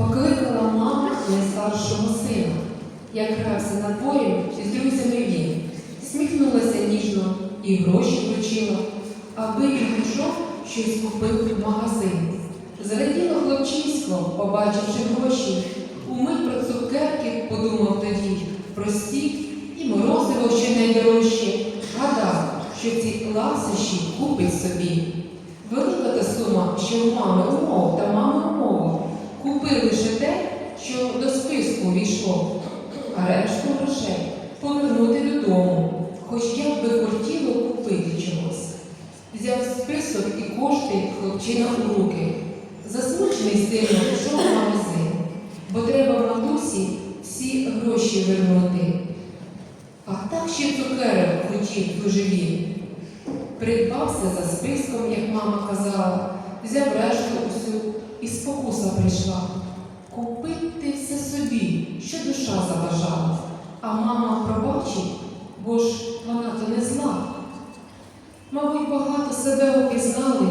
Покликала мама найстаршого сина, як грався на дворі з друзями він. Сміхнулася ніжно і гроші вручила, аби він пішов щось купив в магазин. Зраділо хлопчисько, побачивши гроші, умить про цукерки подумав тоді, прості і морозиво ще найдорожче, гадав, що ці ласощі купить собі. Велика та сума, що в мами умов та мами умова. Купи лише те, що до списку війшло, а решту грошей повернути додому, хоч як би хотіло купити чогось. Взяв список і кошти хлопчина у руки. Засмучений сильно пішов в магазин, бо треба матусі всі гроші вернути. А так ще цукерок хотів дуже він. Придбався за списком, як мама казала, взяв решту усю і спокуса прийшла. Купити все собі, що душа забажала, а мама пробачить, бо ж вона то не зла. Мабуть, багато себе опізнали,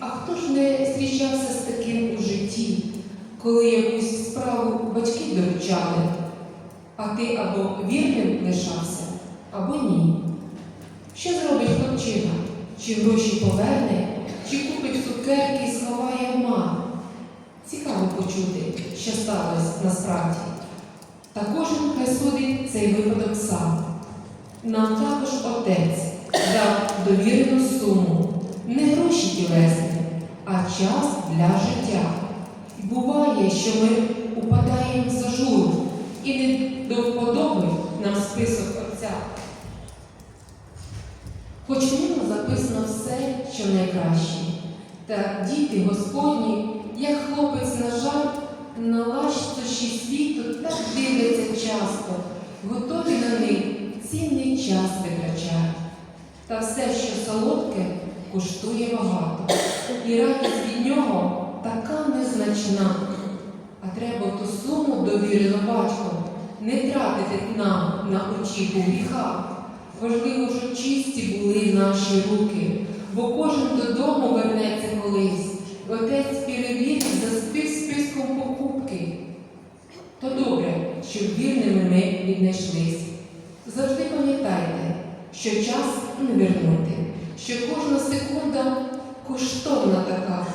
а хто ж не зустрічався з таким у житті, коли якусь справу батьки доручали, а ти або вірним лишався, або ні. Що зробить хлопчина? Чи гроші поверне, чи купить цукерки і сховає маму? Цікаво почути, що сталося насправді. Та кожен хай судить цей випадок сам. Нам також отець дав довірену суму, не гроші тілесні, а час для життя. І буває, що ми упадаємо в зажуру і не до вподоби нам список отця. Хоч в записано все, що найкраще. Та діти Господні, як хлопець, на жаль, на лащощі світу так дивляться часто, готові на них цінний час витрачають. Та все, що солодке, коштує багато, і радість від нього така незначна. А треба ту суму довірено батьком не тратити нам на очі у гріха. Важливо, щоб чисті були наші руки, бо кожен додому вернеться колись. Отець перевірить за спис списком покупки. То добре, щоб вірними ми віднайшлись. Завжди пам'ятайте, що час не вернути, що кожна секунда коштовна така.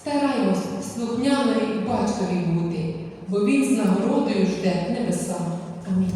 Стараймось слухняною батькові бути, бо він з нагородою жде небеса. Амінь.